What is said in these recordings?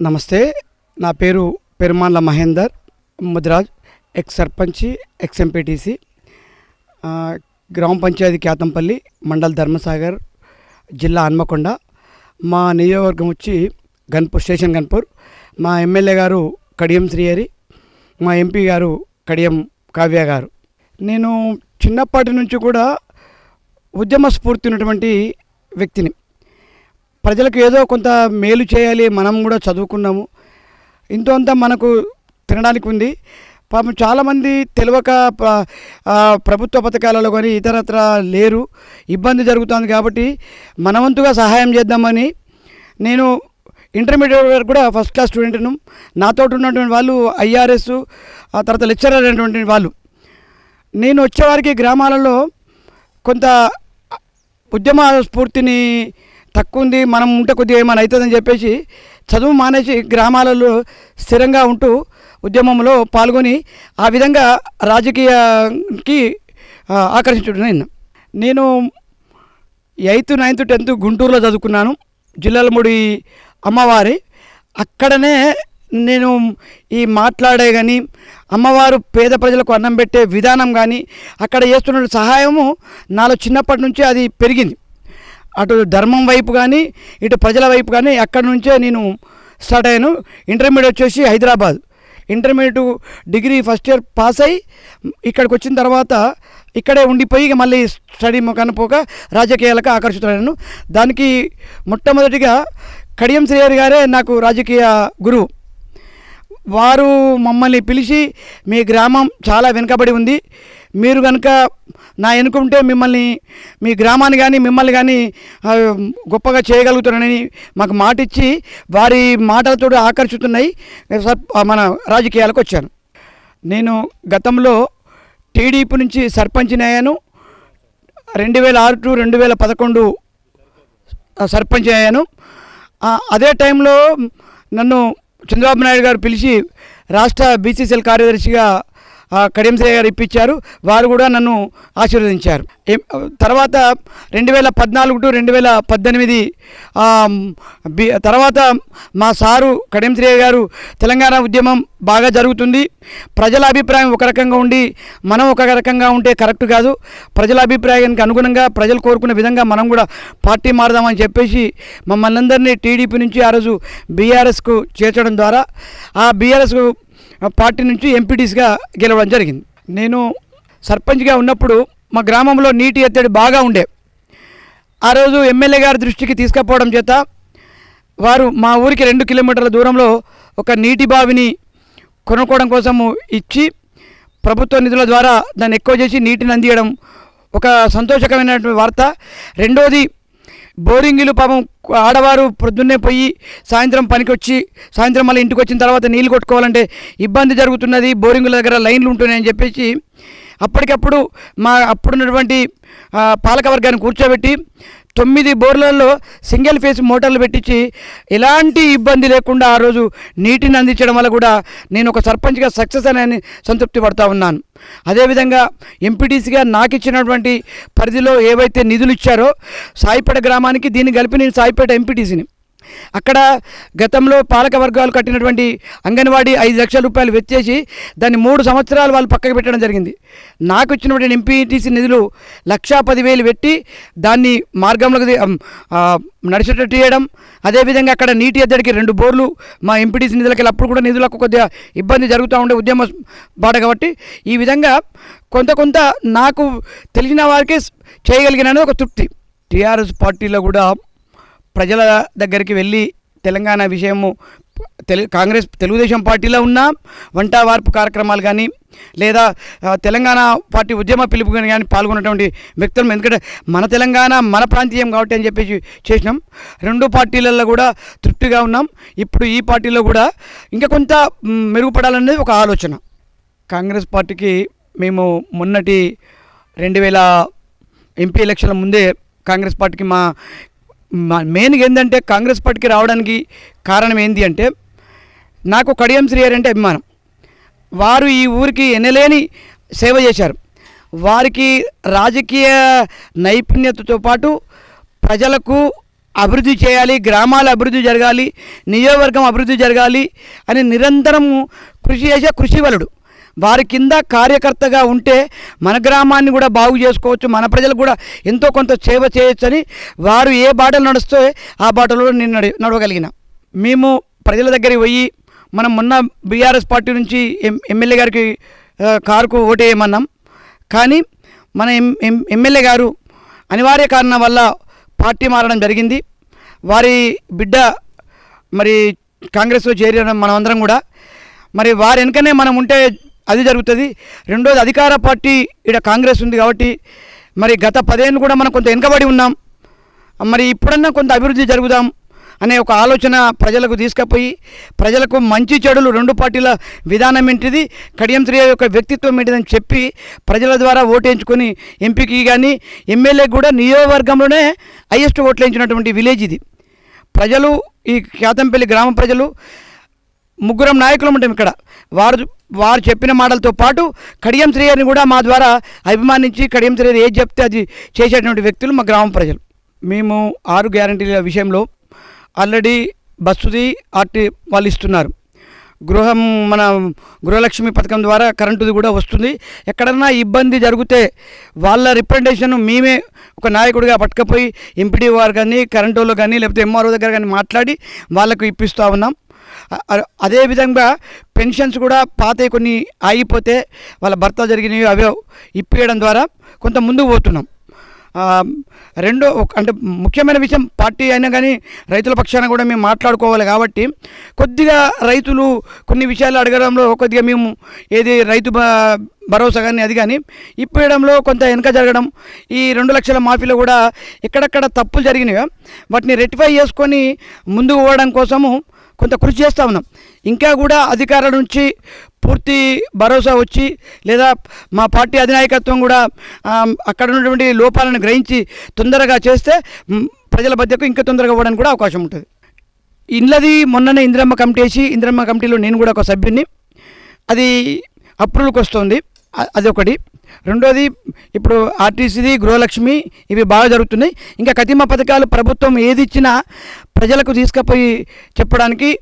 నమస్తే. నా పేరు పెరుమాన్ల మహేందర్ ముదిరాజ్ ఎక్స్ సర్పంచి ఎక్స్ ఎంపీటీసీ. గ్రామ పంచాయతీ ఖ్యాతంపల్లి మండల్ ధర్మసాగర్ జిల్లా హన్మకొండ. మా నియోజకవర్గం వచ్చి గన్పూర్ స్టేషన్ గన్పూర్. మా ఎమ్మెల్యే గారు కడియం శ్రీహరి మా ఎంపీ గారు కడియం కావ్య గారు. నేను చిన్నప్పటి నుంచి కూడా ఉద్యమ స్ఫూర్తి ఉన్నటువంటి వ్యక్తిని. ప్రజలకు ఏదో కొంత మేలు చేయాలి మనం కూడా చదువుకున్నాము. ఇంతో అంత మనకు తినడానికి ఉంది. పాపం చాలామంది తెలియక ప్రభుత్వ పథకాలలో కానీ ఇతరత్ర లేరు. ఇబ్బంది జరుగుతుంది కాబట్టి మనవంతుగా సహాయం చేద్దామని నేను ఇంటర్మీడియట్ వరకు కూడా ఫస్ట్ క్లాస్ స్టూడెంట్ను నాతో ఉన్నటువంటి వాళ్ళు ఐఆర్ఎస్ ఆ తర్వాత లెక్చరర్ అనేటువంటి వాళ్ళు. నేను వచ్చేవారికి గ్రామాలలో కొంత ఉద్యమ స్ఫూర్తిని తక్కువ ఉంది మనం ఉంటే కొద్దిగా ఏమైనా అవుతుందని చెప్పేసి చదువు మానేసి గ్రామాలలో స్థిరంగా ఉంటూ ఉద్యమంలో పాల్గొని ఆ విధంగా రాజకీయానికి ఆ, నేను నేను ఎయిత్ నైన్త్ టెన్త్ గుంటూరులో చదువుకున్నాను. జిల్లాలముడి అమ్మవారి. అక్కడనే నేను ఈ మాట్లాడే కానీ అమ్మవారు పేద ప్రజలకు అన్నం పెట్టే విధానం కానీ అక్కడ చేస్తున్న సహాయము నాలో చిన్నప్పటి నుంచి అది పెరిగింది. అటు ధర్మం వైపు కానీ ఇటు ప్రజల వైపు కానీ అక్కడి నుంచే నేను స్టార్ట్ అయ్యాను. ఇంటర్మీడియట్ వచ్చేసి Hyderabad. Intermediate degree first year pass అయ్యి ఇక్కడికి వచ్చిన తర్వాత ఇక్కడే ఉండిపోయి ఇక మళ్ళీ స్టడీ కనుపోక రాజకీయాలకు ఆకర్షితులయ్యాను దానికి మొట్టమొదటిగా కడియం శ్రీహరి గారే నాకు రాజకీయ గురువు. వారు మమ్మల్ని పిలిచి మీ గ్రామం చాలా వెనుకబడి ఉంది. మీరు కనుక నా ఎన్నుకుంటే మిమ్మల్ని మీ గ్రామాన్ని కానీ మిమ్మల్ని కానీ గొప్పగా చేయగలుగుతారని మాకు మాట ఇచ్చి వారి మాటలతో ఆకర్షితున్నాయి సర్- మన రాజకీయాలకు వచ్చాను. నేను గతంలో టీడీపీ నుంచి సర్పంచ్ని అయ్యాను. రెండు వేల ఆరు టు రెండు వేల పదకొండు సర్పంచ్ అయ్యాను. అదే టైంలో నన్ను చంద్రబాబు నాయుడు గారు పిలిచి రాష్ట్ర బీసీసీఎల్ కార్యదర్శిగా ఆ, గారు ఇప్పించారు. వారు కూడా నన్ను ఆశీర్వదించారు. తర్వాత రెండు వేల పద్నాలుగు టు రెండు వేల పద్దెనిమిది బి- తర్వాత మా సారు కడియంశ్రేయ గారు తెలంగాణ ఉద్యమం బాగా జరుగుతుంది. ప్రజల అభిప్రాయం ఒక రకంగా ఉండి మనం ఒక రకంగా ఉంటే కరెక్ట్ కాదు. ప్రజల అభిప్రాయానికి అనుగుణంగా ప్రజలు కోరుకునే విధంగా మనం కూడా పార్టీ మారదామని చెప్పేసి మమ్మల్ని అందరినీ టీడీపీ నుంచి ఆ రోజు బీఆర్ఎస్కు చేర్చడం ద్వారా ఆ బీఆర్ఎస్కు పార్టీ నుంచి ఎంపీటీస్గా గెలవడం జరిగింది. నేను సర్పంచ్గా ఉన్నప్పుడు మా గ్రామంలో నీటి ఎత్తడి బాగా ఉండే. ఆ రోజు ఎమ్మెల్యే గారి దృష్టికి తీసుకుపోవడం చేత వారు మా ఊరికి రెండు కిలోమీటర్ల దూరంలో ఒక నీటి బావిని కొనుక్కోవడం కోసము ఇచ్చి ప్రభుత్వ నిధుల ద్వారా దాన్ని ఎక్కువ చేసి నీటిని అందియడం ఒక సంతోషకరమైనటువంటి వార్త. రెండోది బోరింగులు పాపం ఆడవారు పొద్దున్నే పోయి సాయంత్రం పనికి వచ్చి సాయంత్రం మళ్ళీ ఇంటికి వచ్చిన తర్వాత నీళ్ళు కొట్టుకోవాలంటే ఇబ్బంది జరుగుతున్నది బోరింగుల దగ్గర లైన్లు ఉంటున్నాయని చెప్పేసి అప్పటికప్పుడు మా అప్పుడున్నటువంటి పాలకవర్గాన్ని కూర్చోబెట్టి తొమ్మిది బోర్లలో సింగిల్ ఫేస్ మోటార్లు పెట్టించి ఎలాంటి ఇబ్బంది లేకుండా ఆ రోజు నీటిని అందించడం వల్ల కూడా నేను ఒక సర్పంచ్గా సక్సెస్ అని సంతృప్తి పడతా ఉన్నాను. అదేవిధంగా ఎంపీటీసీగా నాకు ఇచ్చినటువంటి పరిధిలో ఏవైతే నిధులు ఇచ్చారో సాయిపేట గ్రామానికి దీన్ని కలిపి నేను సాయిపేట ఎంపీటీసీని. అక్కడ గతంలో పాలక వర్గాలు కట్టినటువంటి అంగన్వాడీ ఐదు లక్షల రూపాయలు వెచ్చేసి దాన్ని మూడు సంవత్సరాలు వాళ్ళు పక్కకు పెట్టడం జరిగింది. నాకు ఇచ్చినటువంటి ఎంపీటీసీ నిధులు లక్షా పదివేలు పెట్టి దాన్ని మార్గంలోకి నడిచేటట్టు చేయడం. అదేవిధంగా అక్కడ నీటి ఎద్దడికి రెండు బోర్లు మా ఎంపీటీసీ నిధులకి అప్పుడు కూడా నిధులకు కొద్దిగా ఇబ్బంది జరుగుతూ ఉండే ఉద్యమ బాట కాబట్టి ఈ విధంగా కొంత కొంత నాకు తెలిసిన వారికి చేయగలిగిన ఒక తృప్తి. టీఆర్ఎస్ పార్టీలో కూడా ప్రజల దగ్గరికి వెళ్ళి తెలంగాణ విషయము తెలు కాంగ్రెస్ తెలుగుదేశం పార్టీలో ఉన్న వంట వార్పు కార్యక్రమాలు కానీ లేదా తెలంగాణ పార్టీ ఉద్యమ పిలుపు కానీ కానీ పాల్గొన్నటువంటి వ్యక్తులు. ఎందుకంటే మన తెలంగాణ మన ప్రాంతీయం కాబట్టి అని చెప్పేసి చేసినాం. రెండు పార్టీలలో కూడా తృప్తిగా ఉన్నాం. ఇప్పుడు ఈ పార్టీలో కూడా ఇంకా కొంత మెరుగుపడాలనేది ఒక ఆలోచన. కాంగ్రెస్ పార్టీకి మేము మొన్నటి రెండు వేల ఎంపీ ఎలక్షన్ల ముందే కాంగ్రెస్ పార్టీకి మా మెయిన్గా ఏంటంటే కాంగ్రెస్ పార్టీకి రావడానికి కారణం ఏంటి అంటే నాకు కడియం శ్రీహరి అంటే అభిమానం. వారు ఈ ఊరికి ఎనలేని సేవ చేశారు. వారికి రాజకీయ నైపుణ్యతతో పాటు ప్రజలకు అభివృద్ధి చేయాలి గ్రామాల అభివృద్ధి జరగాలి నియోజకవర్గం అభివృద్ధి జరగాలి అని నిరంతరం కృషి చేసే కృషివలుడు వారి కింద కార్యకర్తగా ఉంటే మన గ్రామాన్ని కూడా బాగు చేసుకోవచ్చు మన ప్రజలకు కూడా ఎంతో కొంత సేవ చేయొచ్చని వారు ఏ బాటలు నడుస్తే ఆ బాటలో నేను నడి నడవగలిగిన. మేము ప్రజల దగ్గరికి పోయి మనం మొన్న బీఆర్ఎస్ పార్టీ నుంచి ఎం ఎమ్మెల్యే గారికి కారుకు కారుకు ఓటేయమన్నాం కానీ మన ఎం ఎం- ఎమ్మెల్యే గారు అనివార్య కారణం వల్ల పార్టీ మారడం జరిగింది. వారి బిడ్డ మరి కాంగ్రెస్లో చేరిన మనమందరం కూడా మరి వారి వెనుకనే మనం ఉంటే అది జరుగుతుంది. రెండోది అధికార పార్టీ ఇక్కడ కాంగ్రెస్ ఉంది కాబట్టి మరి గత పదేళ్ళు కూడా మనం కొంత వెనుకబడి ఉన్నాం. మరి ఇప్పుడన్నా కొంత అభివృద్ధి జరుగుదాం అనే ఒక ఆలోచన ప్రజలకు తీసుకుపోయి ప్రజలకు మంచి చెడులు రెండు పార్టీల విధానం ఏంటిది కడియం శ్రీ యొక్క వ్యక్తిత్వం ఏంటిదని చెప్పి ప్రజల ద్వారా ఓటేయించుకొని ఎంపీకి కానీ ఎమ్మెల్యే కూడా నియోజకవర్గంలోనే హైయెస్ట్ ఓట్లు వేయించినటువంటి విలేజ్ ఇది. ప్రజలు ఈ కేతంపల్లి గ్రామ ప్రజలు ముగ్గురం నాయకులు ఉంటాం ఇక్కడ. వారు వారు చెప్పిన మాటలతో పాటు కడియం శ్రీహరిని కూడా మా ద్వారా అభిమానించి కడియం శ్రీహరి ఏది చెప్తే అది చేసేటువంటి వ్యక్తులు మా గ్రామ ప్రజలు. మేము ఆరు గ్యారంటీల విషయంలో ఆల్రెడీ బస్సుది ఆర్టీ వాళ్ళు ఇస్తున్నారు. గృహం మన గృహలక్ష్మి పథకం ద్వారా కరెంటుది కూడా వస్తుంది. ఎక్కడన్నా ఇబ్బంది జరిగితే వాళ్ళ రిప్రజెంటేషన్ మేమే ఒక నాయకుడిగా పట్టుకపోయి ఎంపీడీ వారు కానీ కరెంటు వాళ్ళు కానీ లేకపోతే ఎంఆర్ఓ దగ్గర కానీ మాట్లాడి వాళ్ళకు ఇప్పిస్తూ ఉన్నాం. అదేవిధంగా పెన్షన్స్ కూడా పాత కొన్ని ఆగిపోతే వాళ్ళ భర్త జరిగినవి అవే ఇప్పియడం ద్వారా కొంత ముందుకు పోతున్నాం. రెండో ఒక- అంటే ముఖ్యమైన విషయం పార్టీ అయినా కానీ రైతుల పక్షాన కూడా మేము మాట్లాడుకోవాలి కాబట్టి కొద్దిగా రైతులు కొన్ని విషయాలు అడగడంలో కొద్దిగా మేము ఏది రైతు భ- భరోసా కానీ అది కానీ ఇప్పేయడంలో కొంత వెనక జరగడం ఈ రెండు లక్షల మాఫీలో కూడా ఎక్కడెక్కడ తప్పులు జరిగినాయో వాటిని రెక్టిఫై చేసుకొని ముందుకు పోవడం కోసము కొంత కృషి చేస్తూ ఉన్నాం. ఇంకా కూడా అధికారుల నుంచి పూర్తి భరోసా వచ్చి లేదా మా పార్టీ అధినాయకత్వం కూడా అక్కడ ఉన్నటువంటి లోపాలను గ్రహించి తొందరగా చేస్తే ప్రజల మధ్యకు ఇంకా తొందరగా పోవడానికి కూడా అవకాశం ఉంటుంది. ఇళ్ళది మొన్ననే ఇందిరమ్మ కమిటీ వేసి ఇందిరమ్మ కమిటీలో నేను కూడా ఒక సభ్యుని అది అప్రూవల్కి వస్తుంది. అదొకటి. రెండోది ఇప్పుడు ఆర్టీసీది గృహలక్ష్మి ఇవి బాగా జరుగుతున్నాయి. ఇంకా కతిమ పథకాలు ప్రభుత్వం ఏది ఇచ్చినా ప్రజలకు తీసుకుపోయి చెప్పడానికి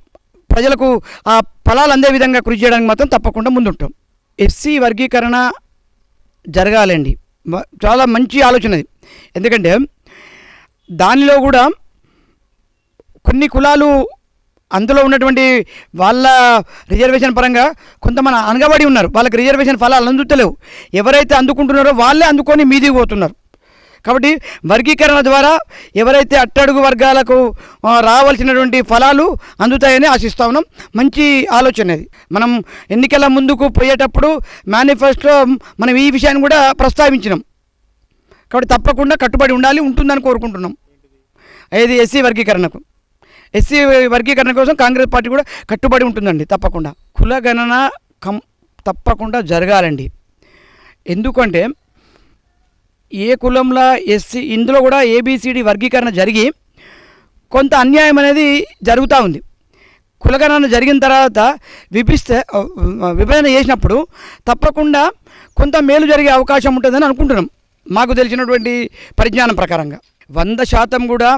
ప్రజలకు ఆ ఫలాలు అందే విధంగా కృషి చేయడానికి మాత్రం తప్పకుండా ముందుంటాం. ఎస్సీ వర్గీకరణ జరగాలండి. చాలా మంచి ఆలోచన అది. ఎందుకంటే దానిలో కూడా కొన్ని కులాలు అందులో ఉన్నటువంటి వాళ్ళ రిజర్వేషన్ పరంగా కొంతమంది అనగబడి ఉన్నారు. వాళ్ళకి రిజర్వేషన్ ఫలాలు అందుతలేవు. ఎవరైతే అందుకుంటున్నారో వాళ్ళే అందుకొని మీదికి పోతున్నారు. కాబట్టి వర్గీకరణ ద్వారా ఎవరైతే అట్టడుగు వర్గాలకు రావాల్సినటువంటి ఫలాలు అందుతాయని ఆశిస్తా ఉన్నాం. మంచి ఆలోచన అది మనం ఎన్నికల ముందుకు పోయేటప్పుడు మేనిఫెస్టో మనం ఈ విషయాన్ని కూడా ప్రస్తావించినాం. కాబట్టి తప్పకుండా కట్టుబడి ఉండాలి ఉంటుందని కోరుకుంటున్నాం. ఇది ఎస్సీ వర్గీకరణకు. ఎస్సీ వర్గీకరణ కోసం కాంగ్రెస్ పార్టీ కూడా కట్టుబడి ఉంటుందండి తప్పకుండా. కులగణన కం తప్పకుండా జరగాలండి. ఎందుకంటే ఏ కులంలో ఎస్సీ ఇందులో కూడా ఏబిసిడి వర్గీకరణ జరిగి కొంత అన్యాయం అనేది జరుగుతూ ఉంది. కులగణన జరిగిన తర్వాత విభిస్తే విభజన చేసినప్పుడు తప్పకుండా కొంత మేలు జరిగే అవకాశం ఉంటుందని అనుకుంటున్నాం. మాకు తెలిసినటువంటి పరిజ్ఞానం ప్రకారంగా. వంద శాతం కూడా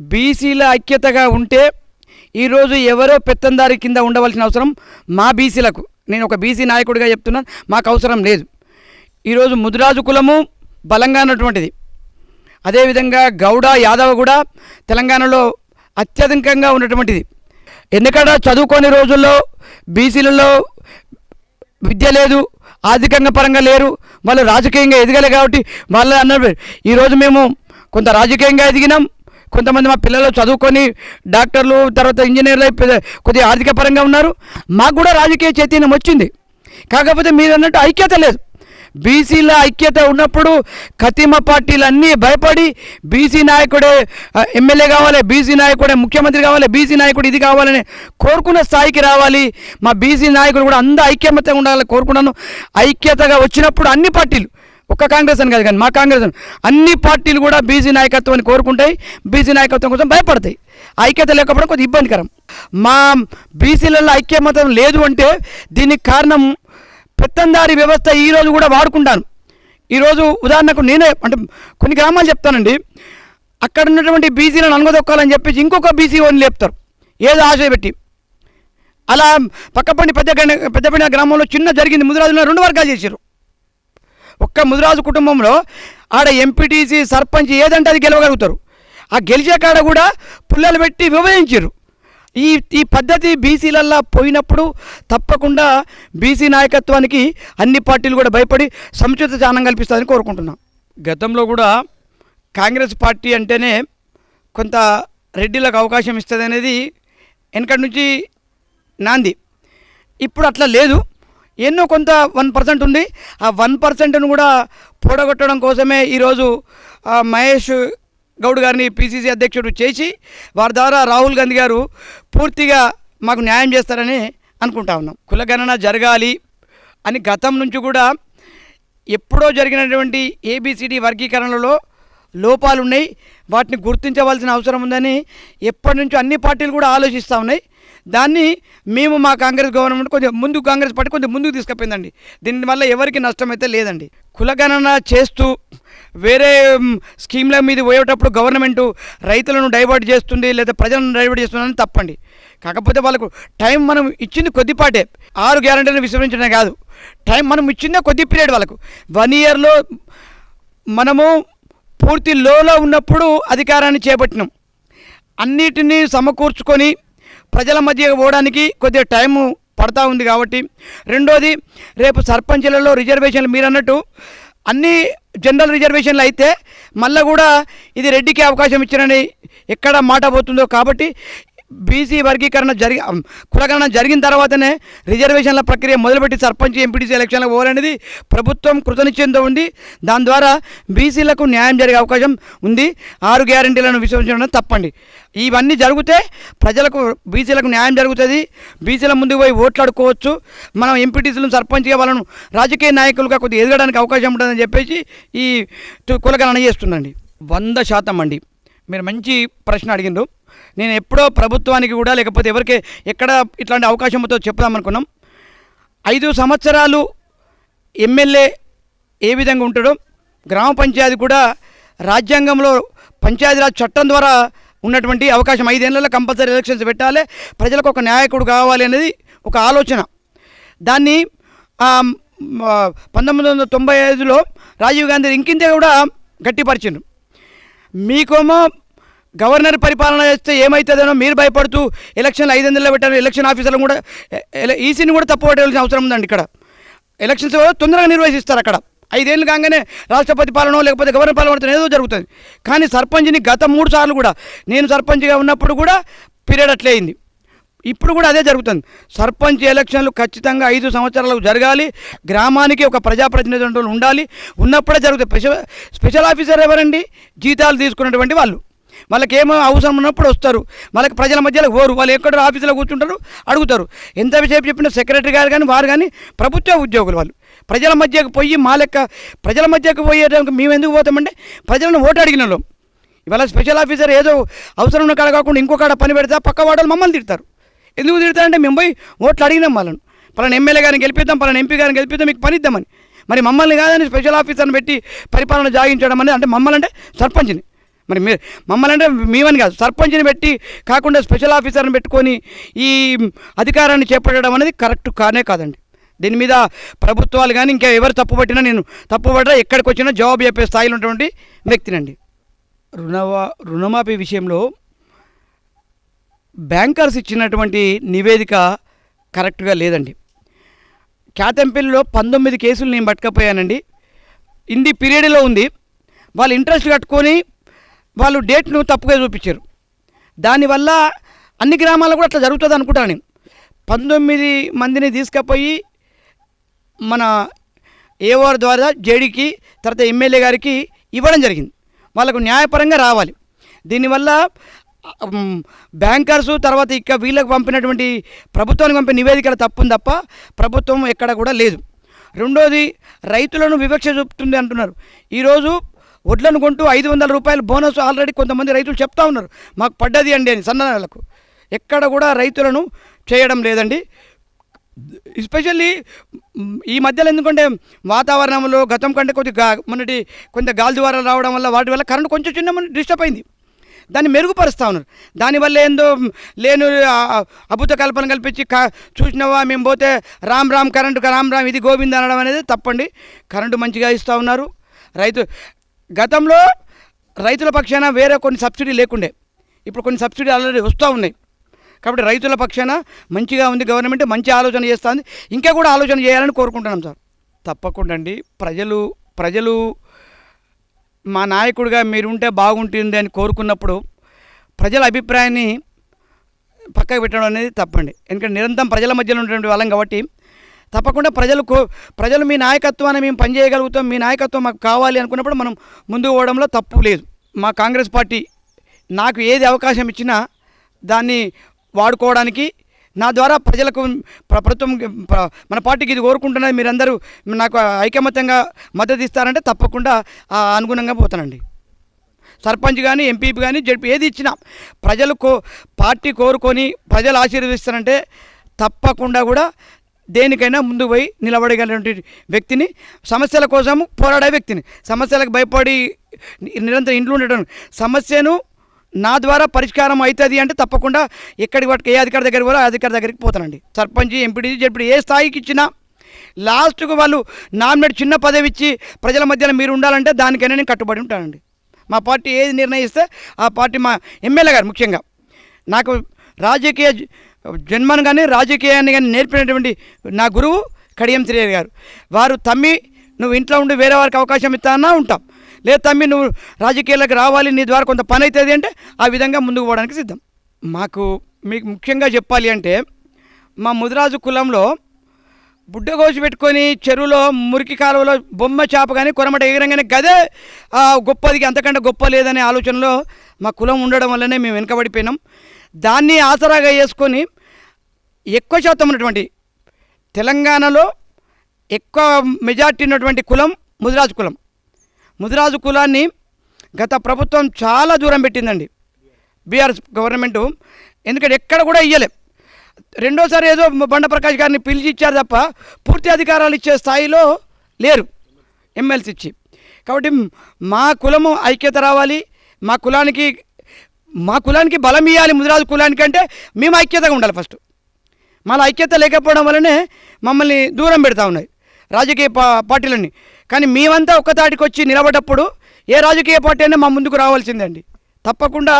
బీసీల ఐక్యతగా ఉంటే ఈరోజు ఎవరో పెత్తందారి కింద ఉండవలసిన అవసరం మా బీసీలకు. నేను ఒక బీసీ నాయకుడిగా చెప్తున్నాను మాకు అవసరం లేదు. ఈరోజు ముదిరాజు కులము బలంగా ఉన్నటువంటిది. అదేవిధంగా గౌడ యాదవ కూడా తెలంగాణలో అత్యధికంగా ఉన్నటువంటిది. ఎందుకంటే చదువుకోని రోజుల్లో బీసీలలో విద్య లేదు ఆర్థికంగా పరంగా లేరు వాళ్ళు రాజకీయంగా ఎదగలే కాబట్టి వాళ్ళు అన్నారు ఈరోజు మేము కొంత రాజకీయంగా ఎదిగినాం కొంతమంది మా పిల్లలు చదువుకొని డాక్టర్లు తర్వాత ఇంజనీర్లు కొద్దిగా ఆర్థిక పరంగా ఉన్నారు. మాకు కూడా రాజకీయ చైతన్యం వచ్చింది. కాకపోతే మీరు అన్నట్టు ఐక్యత లేదు. బీసీల ఐక్యత ఉన్నప్పుడు కతిమ పార్టీలు అన్నీ భయపడి బీసీ నాయకుడే ఎమ్మెల్యే కావాలి బీసీ నాయకుడే ముఖ్యమంత్రి కావాలి బీసీ నాయకుడు ఇది కావాలని కోరుకున్న స్థాయికి రావాలి. మా బీసీ నాయకులు కూడా అందరూ ఐక్యమత్యంగా ఉండాలని కోరుకున్నాను ఐక్యతగా వచ్చినప్పుడు అన్ని పార్టీలు ఒక్క కాంగ్రెస్ అని కాదు కానీ మా కాంగ్రెస్ అన్ని పార్టీలు కూడా బీసీ నాయకత్వాన్ని కోరుకుంటాయి బీజీ నాయకత్వం కోసం భయపడతాయి. ఐక్యత లేకపోవడం కొంచెం ఇబ్బందికరం. మా బీసీలలో ఐక్యమతం లేదు అంటే దీనికి కారణం పెత్తందారి వ్యవస్థ ఈరోజు కూడా వాడుకుంటాను. ఈరోజు ఉదాహరణకు నేనే అంటే కొన్ని గ్రామాలు చెప్తానండి. అక్కడ ఉన్నటువంటి బీసీలను అనగదొక్కాలని చెప్పేసి ఇంకొక బీసీ ఓని లేపుతారు. ఏదో ఆశ పెట్టి. అలా పక్కపండి పెద్ద పెద్దపండి గ్రామంలో చిన్న జరిగింది. ముదిరాజులో రెండు వర్గాలు చేశారు. ఒక్క ముదిరాజు కుటుంబంలో ఆడ ఎంపీటీసీ సర్పంచ్ ఏదంటే అది గెలవగలుగుతారు. ఆ గెలిచే కాడ కూడా పుల్లలు పెట్టి విభజించారు ఈ ఈ పద్ధతి బీసీలల్లా పోయినప్పుడు తప్పకుండా బీసీ నాయకత్వానికి అన్ని పార్టీలు కూడా భయపడి సముచిత స్థానం కల్పిస్తారని కోరుకుంటున్నాం. గతంలో కూడా కాంగ్రెస్ పార్టీ అంటేనే కొంత రెడ్డిలకు అవకాశం ఇస్తుంది అనేది వెనకటి నుంచి నాంది. ఇప్పుడు అట్లా లేదు. ఎన్నో కొంత వన్ పర్సెంట్ ఉంది. ఆ వన్ పర్సెంట్ను కూడా పూడగొట్టడం కోసమే ఈరోజు మహేష్ గౌడ్ గారిని పిసిసి అధ్యక్షుడు చేసి వారి ద్వారా రాహుల్ గాంధీ గారు పూర్తిగా మాకు న్యాయం చేస్తారని అనుకుంటా ఉన్నాం. కులగణన జరగాలి అని గతం నుంచి కూడా ఎప్పుడో జరిగినటువంటి ఏబిసిడి వర్గీకరణలో లోపాలు ఉన్నాయి వాటిని గుర్తించవలసిన అవసరం ఉందని ఎప్పటి నుంచో అన్ని పార్టీలు కూడా ఆలోచిస్తూ ఉన్నాయి. దాన్ని మేము మా కాంగ్రెస్ గవర్నమెంట్ కొంచెం ముందు కాంగ్రెస్ పార్టీ కొంచెం ముందుకు తీసుకుపోయిందండి దీనివల్ల ఎవరికి నష్టం అయితే లేదండి. కులగణన చేస్తూ వేరే స్కీమ్ల మీద పోయేటప్పుడు గవర్నమెంట్ రైతులను డైవర్ట్ చేస్తుంది లేదా ప్రజలను డైవర్ట్ చేస్తుందని తప్పండి. కాకపోతే వాళ్ళకు టైం మనం ఇచ్చింది కొద్దిపాటే. ఆరు గ్యారంటీలను విస్మరించడం కాదు. టైం మనం ఇచ్చిందే కొద్ది పీరియడ్ వాళ్ళకు. వన్ ఇయర్లో మనము పూర్తి లోలో ఉన్నప్పుడు అధికారాన్ని చేపట్టినాం. అన్నిటినీ సమకూర్చుకొని ప్రజల మధ్య పోవడానికి కొద్దిగా టైము పడతా ఉంది కాబట్టి. రెండోది రేపు సర్పంచ్లలో రిజర్వేషన్లు మీరు అన్నట్టు అన్ని జనరల్ రిజర్వేషన్లు అయితే మళ్ళీ కూడా ఇది రెడ్డికి అవకాశం ఇచ్చారని ఎక్కడ మాట పోతుందో కాబట్టి బీసీ వర్గీకరణ జరిగి కులగణన జరిగిన తర్వాతనే రిజర్వేషన్ల ప్రక్రియ మొదలుపెట్టి సర్పంచ్ ఎంపీటీసీ ఎలక్షన్లకు పోవాలనేది ప్రభుత్వం కృతనిశ్చయంతో ఉంది దాని ద్వారా బీసీలకు న్యాయం జరిగే అవకాశం ఉంది. ఆరు గ్యారంటీలను విశ్వసించడం తప్పండి. ఇవన్నీ జరిగితే ప్రజలకు బీసీలకు న్యాయం జరుగుతుంది. బీసీల ముందుకు పోయి ఓట్లాడుకోవచ్చు. మనం ఎంపీటీసీలను సర్పంచ్గా వాళ్ళను రాజకీయ నాయకులుగా కొద్దిగా ఎదగడానికి అవకాశం ఉంటుందని చెప్పేసి ఈ కులగణన చేస్తుందండి వంద శాతం అండి. మీరు మంచి ప్రశ్న అడిగిండ్రు. నేను ఎప్పుడో ప్రభుత్వానికి కూడా లేకపోతే ఎవరికి ఎక్కడ ఇట్లాంటి అవకాశం ఉందో చెప్దామనుకున్నాం ఐదు సంవత్సరాలు ఎమ్మెల్యే ఏ విధంగా ఉంటాడో గ్రామ పంచాయతీ కూడా రాజ్యాంగంలో పంచాయతీరాజ్ చట్టం ద్వారా ఉన్నటువంటి అవకాశం ఐదేళ్ళలో కంపల్సరీ ఎలక్షన్స్ పెట్టాలి. ప్రజలకు ఒక నాయకుడు కావాలి అనేది ఒక ఆలోచన. దాన్ని పంతొమ్మిది వందల తొంభై ఐదులో రాజీవ్ గాంధీ ఇంకింతే కూడా గట్టిపరిచిండు. మీకేమో గవర్నర్ పరిపాలన చేస్తే ఏమవుతుందనో మీరు భయపడుతూ ఎలక్షన్లు ఐదు వందల పెట్టారు ఎలక్షన్ ఆఫీసర్లు కూడా ఈసీని కూడా తప్పు పట్టవలసిన అవసరం ఉందండి ఇక్కడ. ఎలక్షన్స్ తొందరగా నిర్వహిస్తారు అక్కడ. ఐదేళ్ళు కాగానే రాష్ట్రపతి పాలన లేకపోతే గవర్నర్ పాలన ఏదో జరుగుతుంది. కానీ సర్పంచ్ని గత మూడు సార్లు కూడా నేను సర్పంచ్గా ఉన్నప్పుడు కూడా పీరియడ్ అట్లే అయింది. ఇప్పుడు కూడా అదే జరుగుతుంది. సర్పంచ్ ఎలక్షన్లు ఖచ్చితంగా ఐదు సంవత్సరాలకు జరగాలి. గ్రామానికి ఒక ప్రజాప్రతినిధి ఉండాలి. ఉన్నప్పుడే జరుగుతుంది స్పెషల్ ఆఫీసర్ ఎవరండి? జీతాలు తీసుకున్నటువంటి వాళ్ళు. వాళ్ళకి ఏమో అవసరం ఉన్నప్పుడు వస్తారు. వాళ్ళకి ప్రజల మధ్యలో పోరు వాళ్ళు ఎక్కడ ఆఫీసులో కూర్చుంటారు అడుగుతారు. ఎంతసేపు చెప్పిన సెక్రటరీ గారు కానీ వారు కానీ ప్రభుత్వ ఉద్యోగులు వాళ్ళు. ప్రజల మధ్యకు పోయి మా లెక్క ప్రజల మధ్యకు పోయేటానికి మేము ఎందుకు పోతామంటే ప్రజలను ఓటు అడిగిన వాళ్ళం. ఇవాళ స్పెషల్ ఆఫీసర్ ఏదో అవసరం ఉన్న కాడ కాకుండా ఇంకొకడ పని పెడతా పక్క వాడలు మమ్మల్ని తిడతారు. ఎందుకు తిడతారంటే మేము పోయి ఓట్లు అడిగినాం వాళ్ళని. పలానా ఎమ్మెల్యే గారిని గెలిపిద్దాం పలానా ఎంపీ గారిని గెలిపిద్దాం మీకు పనిద్దామని. మరి మమ్మల్ని కాదని స్పెషల్ ఆఫీసర్ని పెట్టి పరిపాలన జాగించడం అనేది అంటే మమ్మల్ని అంటే సర్పంచ్ని. మరి మీరు మమ్మల్ని అంటే మేమని కాదు సర్పంచ్ని పెట్టి కాకుండా స్పెషల్ ఆఫీసర్ని పెట్టుకొని ఈ అధికారాన్ని చేపట్టడం అనేది కరెక్ట్ కానే కాదండి. దీని మీద ప్రభుత్వాలు కానీ ఇంకా ఎవరు తప్పుపట్టినా నేను తప్పుపడ్డా ఎక్కడికి వచ్చినా జవాబు చెప్పే స్థాయిలో ఉన్నటువంటి వ్యక్తినండి. రుణవా రుణమాఫీ విషయంలో బ్యాంకర్స్ ఇచ్చినటువంటి నివేదిక కరెక్ట్గా లేదండి. క్యాతంపల్లిలో పంతొమ్మిది కేసులు నేను పట్టుకపోయానండి. ఇంది పీరియడ్లో ఉంది. వాళ్ళు ఇంట్రెస్ట్ కట్టుకొని వాళ్ళు డేట్ను తప్పుగా చూపించారు. దానివల్ల అన్ని గ్రామాల్లో కూడా అట్లా జరుగుతుంది అనుకుంటాను నేను. పంతొమ్మిది మందిని తీసుకుపోయి మన ఏఓఆర్ ద్వారా జేడీకి తర్వాత ఎమ్మెల్యే గారికి ఇవ్వడం జరిగింది. వాళ్ళకు న్యాయపరంగా రావాలి. దీనివల్ల బ్యాంకర్స్ తర్వాత ఇక వీళ్ళకు పంపినటువంటి ప్రభుత్వానికి పంపిన నివేదికలు తప్పుంది తప్ప ప్రభుత్వం ఎక్కడ కూడా లేదు. రెండోది రైతులను వివక్ష చూపుతుంది అంటున్నారు. ఈరోజు వడ్లను కొంటూ ఐదు వందల రూపాయలు బోనస్ ఆల్రెడీ కొంతమంది రైతులు చెప్తా ఉన్నారు. మాకు పడ్డది అండి అని సన్నలకు ఎక్కడ కూడా రైతులను చేయడం లేదండి. ఎస్పెషల్లీ ఈ మధ్యలో ఎందుకంటే వాతావరణంలో గతం కంటే కొద్దిగా మొన్నటి కొంత గాలి ద్వారా రావడం వల్ల వాటి వల్ల కరెంట్ కొంచెం చిన్న డిస్టర్బ్ అయింది. దాన్ని మెరుగుపరుస్తూ ఉన్నారు. దానివల్ల ఏందో లేను అభుత అద్భుత కల్పన కల్పించి క చూసినావా మేము పోతే రామ్ రామ్ కరెంటు రామ్ రామ్ ఇది గోవింద్ అనడం అనేది తప్పండి. కరెంటు మంచిగా ఇస్తూ ఉన్నారు. రైతు గతంలో రైతుల పక్షాన వేరే కొన్ని సబ్సిడీ లేకుండే. ఇప్పుడు కొన్ని సబ్సిడీ ఆల్రెడీ వస్తూ ఉన్నాయి. కాబట్టి రైతుల పక్షాన మంచిగా ఉంది గవర్నమెంట్ మంచి ఆలోచన చేస్తుంది. ఇంకా కూడా ఆలోచన చేయాలని కోరుకుంటున్నాం సార్. తప్పకుండా అండి ప్రజలు ప్రజలు మా నాయకుడిగా మీరుంటే బాగుంటుంది అని కోరుకున్నప్పుడు ప్రజల అభిప్రాయాన్ని పక్కకు పెట్టడం అనేది తప్పండి. ఎందుకంటే నిరంతరం ప్రజల మధ్యలో ఉన్నటువంటి వాళ్ళం కాబట్టి తప్పకుండా ప్రజలు ప్రజలు మీ నాయకత్వాన్ని మేము పనిచేయగలుగుతాం మీ నాయకత్వం మాకు కావాలి అనుకున్నప్పుడు మనం ముందుకు పోవడంలో తప్పు లేదు. మా కాంగ్రెస్ పార్టీ నాకు ఏది అవకాశం ఇచ్చినా దాన్ని వాడుకోవడానికి నా ద్వారా ప్రజలకు ప్రభుత్వం మన పార్టీకి ఇది కోరుకుంటున్నది మీరందరూ నాకు ఐకమత్యంగా మద్దతు ఇస్తారంటే తప్పకుండా అనుగుణంగా పోతానండి. సర్పంచ్ కానీ ఎంపీపీ కానీ జడ్పీ ఏది ఇచ్చినా ప్రజలు కో పార్టీ కోరుకొని ప్రజలు ఆశీర్వదిస్తారంటే తప్పకుండా కూడా దేనికైనా ముందు పోయి నిలబడగలిగినటువంటి వ్యక్తిని సమస్యల కోసం పోరాడే వ్యక్తిని. సమస్యలకు భయపడి నిరంతరం ఇంట్లో ఉండటం. సమస్యను నా ద్వారా పరిష్కారం అవుతుంది అంటే తప్పకుండా ఎక్కడికి వాటికి ఏ అధికారి దగ్గరికి పోలో అధికారి దగ్గరికి పోతానండి. సర్పంచ్ ఎంపీడీ జడ్పీ ఏ స్థాయికి ఇచ్చినా లాస్ట్కు వాళ్ళు నామినేట్ చిన్న పదవి ఇచ్చి ప్రజల మధ్యలో మీరు ఉండాలంటే దానికైనా నేను కట్టుబడి ఉంటానండి. మా పార్టీ ఏది నిర్ణయిస్తే ఆ పార్టీ మా ఎమ్మెల్యే గారు ముఖ్యంగా. నాకు రాజకీయ జన్మను కానీ రాజకీయాన్ని కానీ నేర్పినటువంటి నా గురువు కడియం శ్రీహరి గారు. వారు తమ్మి నువ్వు ఇంట్లో ఉండి వేరే వారికి అవకాశం ఇస్తానా ఉంటాం. లేదు తమ్మి నువ్వు రాజకీయాలకు రావాలి నీ ద్వారా కొంత పని అవుతుంది అంటే ఆ విధంగా ముందుకు పోవడానికి సిద్ధం. మాకు మీకు ముఖ్యంగా చెప్పాలి అంటే మా ముదిరాజు కులంలో బుడ్డ కోసి పెట్టుకొని చెరువులో మురికి కాలువలో బొమ్మ చేప కానీ కొరమట ఎగరంగానే గదే ఆ, గొప్పది అంతకంటే గొప్ప లేదనే ఆలోచనలో మా కులం ఉండడం వల్లనే మేము వెనుకబడిపోయినాం. దాన్ని ఆసరాగా చేసుకొని ఎక్కువ శాతం ఉన్నటువంటి తెలంగాణలో ఎక్కువ మెజార్టీ ఉన్నటువంటి కులం ముదిరాజు కులం. ముదిరాజు కులాన్ని గత ప్రభుత్వం చాలా దూరం పెట్టిందండి. బీఆర్ఎస్ గవర్నమెంటు ఎందుకంటే ఎక్కడ కూడా ఇయ్యలే. రెండోసారి ఏదో బండ ప్రకాష్ గారిని పిలిచి ఇచ్చారు తప్ప పూర్తి అధికారాలు ఇచ్చే స్థాయిలో లేరు. ఎమ్మెల్సీ ఇచ్చి. కాబట్టి మా కులము ఐక్యత రావాలి. మా కులానికి మా కులానికి బలం ఇవ్వాలి ముదిరాజు కులానికి అంటే మేము ఐక్యతగా ఉండాలి ఫస్ట్. మళ్ళీ ఐక్యత లేకపోవడం వల్లనే మమ్మల్ని దూరం పెడతా ఉన్నాయి రాజకీయ పా పార్టీలన్నీ. కానీ మేమంతా ఒక్కతాటికి వచ్చి నిలబడ్డప్పుడు ఏ రాజకీయ పార్టీ అయినా మా ముందుకు రావాల్సిందే అండి తప్పకుండా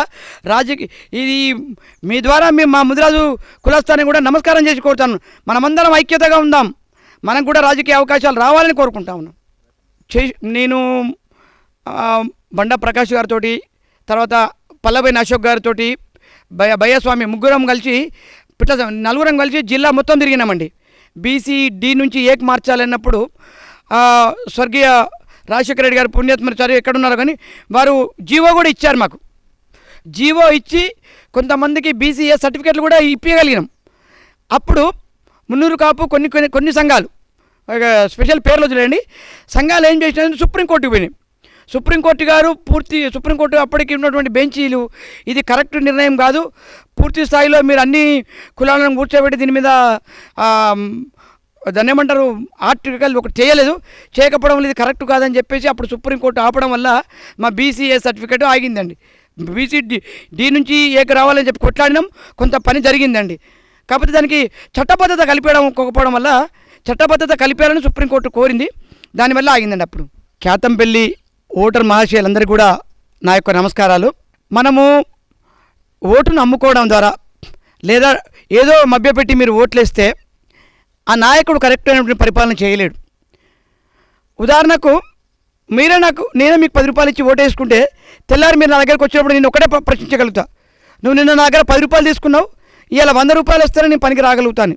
రాజకీయ ఇది మీ ద్వారా మేము మా ముదిరాజు కులస్థాన్ని కూడా నమస్కారం చేసి కోరుతాను. మనమందరం ఐక్యతగా ఉందాం. మనం కూడా రాజకీయ అవకాశాలు రావాలని కోరుకుంటా ఉన్నాం. చే నేను బండ ప్రకాష్ గారితో తర్వాత పల్లవైన అశోక్ గారితో భయ భయ్యస్వామి ముగ్గురం కలిసి ఇట్లా నలుగురం కలిసి జిల్లా మొత్తం తిరిగినామండి. బీసీ డి నుంచి ఏక్ మార్చాలన్నప్పుడు స్వర్గీయ రాజశేఖర రెడ్డి గారు పుణ్యాత్మరి ఎక్కడ ఎక్కడున్నారో కానీ వారు జీవో కూడా ఇచ్చారు మాకు. జీవో ఇచ్చి కొంతమందికి బీసీఏ సర్టిఫికెట్లు కూడా ఇప్పగలిగినాం అప్పుడు మున్నూరు కాపు కొన్ని కొన్ని కొన్ని సంఘాలు స్పెషల్ పేర్లు వదిలేండి సంఘాలు ఏం చేసినాయి సుప్రీంకోర్టుకు పోయినాయి. సుప్రీంకోర్టు గారు పూర్తి సుప్రీంకోర్టు అప్పటికి ఉన్నటువంటి బెంచీలు ఇది కరెక్ట్ నిర్ణయం కాదు. పూర్తి స్థాయిలో మీరు అన్ని కులాలను కూర్చోబెట్టి దీని మీద ఆ, దాన్ని ఏమంటారు ఆర్టికల్ ఒకటి చేయలేదు. చేయకపోవడం వల్ల ఇది కరెక్ట్ కాదని చెప్పేసి అప్పుడు సుప్రీంకోర్టు ఆపడం వల్ల మా బీసీఏ సర్టిఫికేట్ ఆగిందండి. బీసీ డి డి నుంచి ఏకి రావాలని చెప్పి కొట్లాడినాం. కొంత పని జరిగిందండి. కాకపోతే దానికి చట్టబద్ధత కలిపేయడం ఒక్కపోవడం వల్ల చట్టబద్ధత కలిపేయాలని సుప్రీంకోర్టు కోరింది. దానివల్ల ఆగిందండి అప్పుడు. ఖ్యాతంపల్లి ఓటర్ మహాశయులందరికీ కూడా నా యొక్క నమస్కారాలు. మనము ఓటును అమ్ముకోవడం ద్వారా లేదా ఏదో మభ్యపెట్టి మీరు ఓట్లేస్తే ఆ నాయకుడు కరెక్ట్ అయినటువంటి పరిపాలన చేయలేడు. ఉదాహరణకు మీరే నాకు నేనే మీకు పది రూపాయలు ఇచ్చి ఓటేసుకుంటే వేసుకుంటే తెల్లారి మీరు నా దగ్గరకు వచ్చినప్పుడు నేను ఒకటే ప్రశ్నించగలుగుతా. నువ్వు నిన్న నా దగ్గర పది రూపాయలు తీసుకున్నావు ఇవాళ వంద రూపాయలు వస్తేనే నేను పనికి రాగలుగుతాను.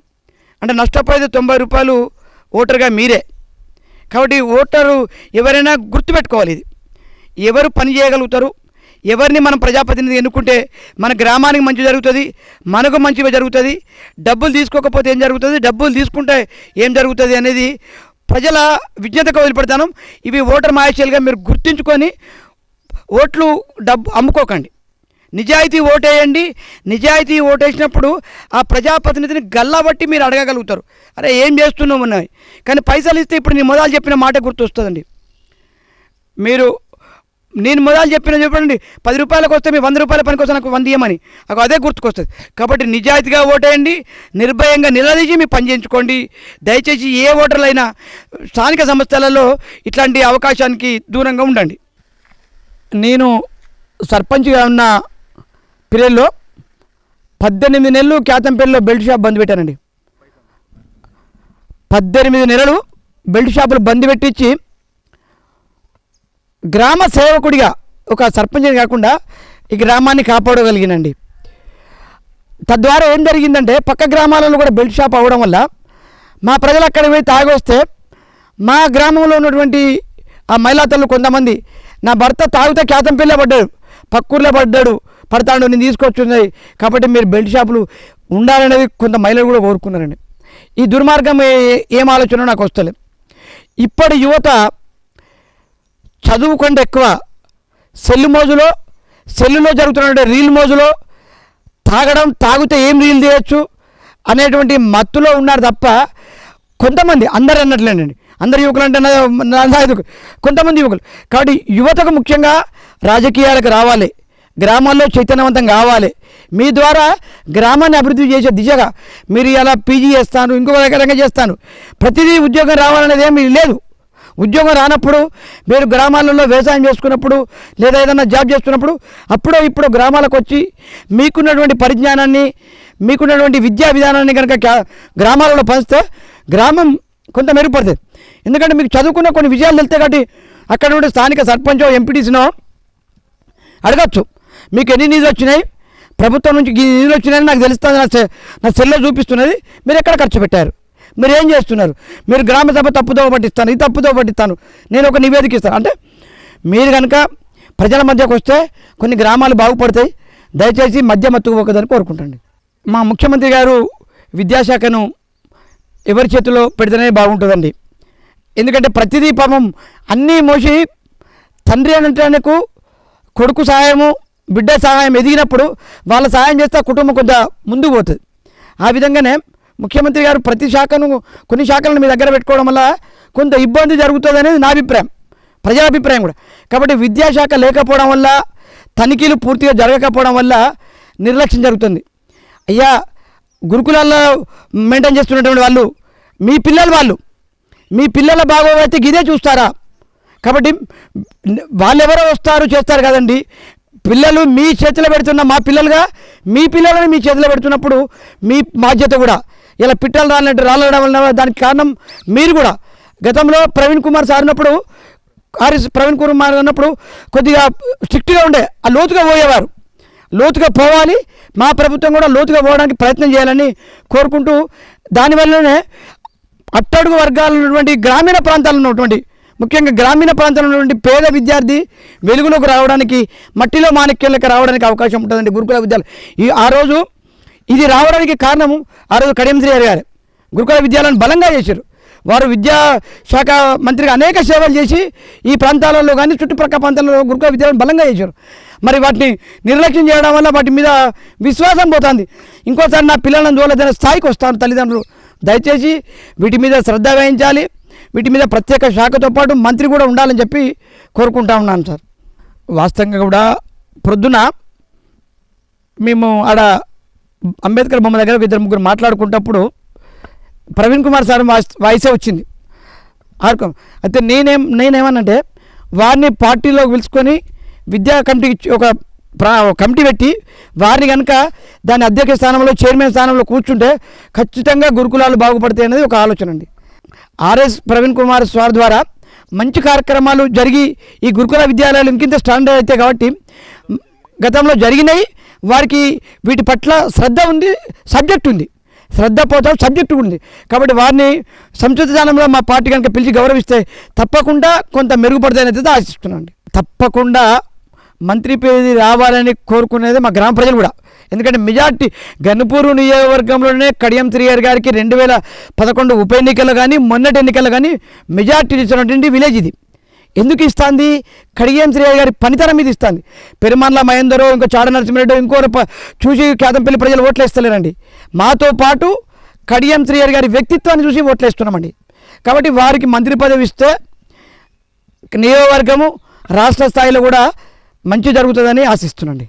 అంటే నష్టపోయేది తొంభై రూపాయలు ఓటర్గా మీరే. కాబట్టి ఓటరు ఎవరైనా గుర్తుపెట్టుకోవాలి ఇది. ఎవరు పని చేయగలుగుతారు ఎవరిని మనం ప్రజాప్రతినిధి ఎన్నుకుంటే మన గ్రామానికి మంచి జరుగుతుంది మనకు మంచిగా జరుగుతుంది డబ్బులు తీసుకోకపోతే ఏం జరుగుతుంది డబ్బులు తీసుకుంటే ఏం జరుగుతుంది అనేది ప్రజల విజ్ఞతకు వదిలిపెడతాను. ఇవి ఓటర్ మాయశాలుగా మీరు గుర్తుంచుకొని ఓట్లు డబ్బు అమ్ముకోకండి. నిజాయితీ ఓటేయండి. నిజాయితీ ఓటేసినప్పుడు ఆ ప్రజాప్రతినిధిని గల్లబట్టి మీరు అడగగలుగుతారు. అరే ఏం చేస్తున్నావు ఉన్నాయి కానీ పైసలు ఇస్తే ఇప్పుడు నేను మొదలు చెప్పిన మాట గుర్తొస్తుందండి. మీరు నేను మొదలు చెప్పిన చెప్పండి పది రూపాయలకు వస్తే మీ వంద రూపాయల పనికి వస్తే నాకు వంద ఇవ్వమని నాకు అదే గుర్తుకొస్తుంది. కాబట్టి నిజాయితీగా ఓటేయండి నిర్భయంగా నిలదీసి మీ పని చేయించుకోండి. దయచేసి ఏ ఓటర్లైనా స్థానిక సంస్థలలో ఇట్లాంటి అవకాశానికి దూరంగా ఉండండి. నేను సర్పంచ్గా ఉన్న పీరియడ్లో పద్దెనిమిది నెలలు క్యాతంపల్లిలో బెల్ట్ షాప్ బంద్ పెట్టానండి పద్దెనిమిది నెలలు బెల్ట్ షాపులు బంద్ పెట్టించి గ్రామ సేవకుడిగా ఒక సర్పంచ్ కాకుండా ఈ గ్రామాన్ని కాపాడగలిగినండి. తద్వారా ఏం జరిగిందంటే పక్క గ్రామాలలో కూడా బెల్ట్ షాప్ అవ్వడం వల్ల మా ప్రజలు అక్కడికి పోయి తాగొస్తే మా గ్రామంలో ఉన్నటువంటి ఆ మహిళా తల్లు కొంతమంది నా భర్త తాగితే ఖ్యాతం పిల్ల పడ్డాడు పక్కూర్లో పడ్డాడు పడతాడు నేను తీసుకొచ్చున్నాయి కాబట్టి మీరు బెల్ట్ షాపులు ఉండాలనేది కొంత మహిళలు కూడా కోరుకున్నారండి ఈ దుర్మార్గం ఏం ఆలోచన నాకు వస్తలేదు ఇప్పటి యువత చదువు కంటే ఎక్కువ సెల్ మోజులో సెల్లులో జరుగుతున్నటువంటి రీల్ మోజులో తాగడం తాగితే ఏం రీల్ తీయచ్చు అనేటువంటి మత్తులో ఉన్నారు తప్ప కొంతమంది అందరు అన్నట్లేనండి అందరు యువకులు అంటే నా- కొంతమంది యువకులు కాబట్టి యువతకు ముఖ్యంగా రాజకీయాలకు రావాలి గ్రామాల్లో చైతన్యవంతం కావాలి. మీ ద్వారా గ్రామాన్ని అభివృద్ధి చేసే దిశగా మీరు ఇలా పీజీ చేస్తాను ఇంకొక రకంగా చేస్తాను. ప్రతిదీ ఉద్యోగం రావాలనేది ఏమీ లేదు. ఉద్యోగం రానప్పుడు మీరు గ్రామాలలో వ్యవసాయం చేసుకున్నప్పుడు లేదా ఏదైనా జాబ్ చేసుకున్నప్పుడు అప్పుడో ఇప్పుడు గ్రామాలకు వచ్చి మీకున్నటువంటి పరిజ్ఞానాన్ని మీకున్నటువంటి విద్యా విధానాన్ని కనుక గ్రామాలలో పంచితే గ్రామం కొంత మెరుగుపడుతుంది. ఎందుకంటే మీకు చదువుకున్న కొన్ని విజయాలు తెలితే కాబట్టి అక్కడ నుండి స్థానిక సర్పంచో ఎంపీటీసీనో అడగచ్చు. మీకు ఎన్ని నిధులు వచ్చినాయి? ప్రభుత్వం నుంచి ఈ నిధులు వచ్చినాయని నాకు తెలుస్తుంది నా నా సెల్లో చూపిస్తున్నది. మీరు ఎక్కడ ఖర్చు పెట్టారు? మీరు ఏం చేస్తున్నారు? మీరు గ్రామ సభ తప్పుదోవ పట్టిస్తాను ఇది తప్పుదోవ పట్టిస్తాను. నేను ఒక నివేదిక ఇస్తాను. అంటే మీరు కనుక ప్రజల మధ్యకు వస్తే కొన్ని గ్రామాలు బాగుపడతాయి. దయచేసి మధ్య మత్తుకుపోకదని కోరుకుంటండి మా ముఖ్యమంత్రి గారు విద్యాశాఖను ఎవరి చేతిలో పెడితేనే బాగుంటుందండి. ఎందుకంటే ప్రతిదీ పాపం అన్నీ మోసి తండ్రి అంటేనకు కొడుకు సహాయము బిడ్డ సహాయం ఎదిగినప్పుడు వాళ్ళ సహాయం చేస్తే కుటుంబం కొంత ముందుకు పోతుంది. ఆ విధంగానే ముఖ్యమంత్రి గారు ప్రతి శాఖను కొన్ని శాఖలను మీ దగ్గర పెట్టుకోవడం వల్ల కొంత ఇబ్బంది జరుగుతుంది అనేది నా అభిప్రాయం. ప్రజల అభిప్రాయం కూడా. కాబట్టి విద్యాశాఖ లేకపోవడం వల్ల తనిఖీలు పూర్తిగా జరగకపోవడం వల్ల నిర్లక్ష్యం జరుగుతుంది. అయ్యా గురుకులాల్లో మెయింటైన్ చేస్తున్నటువంటి వాళ్ళు మీ పిల్లలు వాళ్ళు మీ పిల్లల బాగోగైతే ఇదే చూస్తారా? కాబట్టి వాళ్ళెవరో వస్తారు చేస్తారు కదండి. పిల్లలు మీ చేతిలో పెడుతున్న మా పిల్లలుగా మీ పిల్లలను మీ చేతిలో పెడుతున్నప్పుడు మీ బాధ్యత కూడా. ఇలా పిట్టలు రాలంటే రాలడం వల్ల దానికి కారణం మీరు కూడా. గతంలో ప్రవీణ్ కుమార్ సార్ ఉన్నప్పుడు ఆర్ఎస్ ప్రవీణ్ కుమార్ అన్నప్పుడు కొద్దిగా స్ట్రిక్ట్గా ఉండే ఆ లోతుగా పోయేవారు. లోతుగా పోవాలి మా ప్రభుత్వం కూడా లోతుగా పోవడానికి ప్రయత్నం చేయాలని కోరుకుంటూ దానివల్లనే అట్టడుగు వర్గాలు ఉన్నటువంటి గ్రామీణ ప్రాంతాలు ఉన్నటువంటి ముఖ్యంగా గ్రామీణ ప్రాంతంలో ఉన్నటువంటి పేద విద్యార్థి వెలుగులోకి రావడానికి మట్టిలో మాణిక్యంలోకి రావడానికి అవకాశం ఉంటుందండి గురుకుల విద్యాలయం. ఈ ఆ రోజు ఇది రావడానికి కారణము ఆ రోజు కడియంశ్రీ గారు. గురుకుల విద్యాలను బలంగా చేశారు. వారు విద్యా శాఖ మంత్రిగా అనేక సేవలు చేసి ఈ ప్రాంతాలలో కానీ చుట్టుప్రక్కల ప్రాంతాలలో గురుకుల విద్యాలను బలంగా చేశారు. మరి వాటిని నిర్లక్ష్యం చేయడం వల్ల వాటి మీద విశ్వాసం పోతుంది. ఇంకోసారి నా పిల్లలను చూడలేదనే స్థాయికి వస్తాను తల్లిదండ్రులు. దయచేసి వీటి మీద శ్రద్ధ వహించాలి. వీటి మీద ప్రత్యేక శాఖతో పాటు మంత్రి కూడా ఉండాలని చెప్పి కోరుకుంటా ఉన్నాను సార్. వాస్తవంగా కూడా ప్రొద్దున మేము ఆడ అంబేద్కర్ బొమ్మ దగ్గర ఇద్దరు ముగ్గురు మాట్లాడుకుంటప్పుడు ప్రవీణ్ కుమార్ సార్ వాయిస్ వాయిసే వచ్చింది. ఆర్కం అయితే నేనేం నేనేమన్నంటే వారిని పార్టీలోకి పిలుచుకొని విద్యా కమిటీ ఇచ్చి ఒక ప్రా కమిటీ పెట్టి వారిని కనుక దాని అధ్యక్ష స్థానంలో చైర్మన్ స్థానంలో కూర్చుంటే ఖచ్చితంగా గురుకులాలు బాగుపడతాయి అనేది ఒక ఆలోచన అండి. ఆర్ఎస్ ప్రవీణ్ కుమార్ సార్ ద్వారా మంచి కార్యక్రమాలు జరిగి ఈ గురుకుల విద్యాలయాలు ఇంకింత స్టాండర్డ్ అయితే కాబట్టి గతంలో జరిగినాయి. వారికి వీటి పట్ల శ్రద్ధ ఉంది సబ్జెక్ట్ ఉంది. శ్రద్ధ పోతాం సబ్జెక్టు ఉంది. కాబట్టి వారిని సంస్కృతి దానంలో మా పార్టీ కనుక పిలిచి గౌరవిస్తే తప్పకుండా కొంత మెరుగుపడతాయని ఆశిస్తున్నాను తప్పకుండా మంత్రి పేరు రావాలని కోరుకునేది మా గ్రామ ప్రజలు కూడా. ఎందుకంటే మెజార్టీ గన్పూరు నియోజకవర్గంలోనే కడియం త్రియార్ గారికి రెండు వేల పదకొండు ఉప ఎన్నికలు కానీ మొన్నటి ఎన్నికలు కానీ మెజార్టీ ఇచ్చినటువంటి విలేజ్ ఇది. ఎందుకు ఇస్తుంది? కడియం శ్రీ గారి పనితనం మీద ఇస్తుంది. పెరుమాన్ల మహేందరో ఇంకో చాడ నరసింహరెడ్డి ఇంకో చూసి కేతంపల్లి ప్రజలు ఓట్లు వేస్తలేరండి మాతో పాటు కడియం శ్రీ గారి వ్యక్తిత్వాన్ని చూసి ఓట్లు వేస్తున్నామండి కాబట్టి వారికి మంత్రి పదవి ఇస్తే నియోజకవర్గము రాష్ట్ర స్థాయిలో కూడా మంచి జరుగుతుందని ఆశిస్తున్నాండి.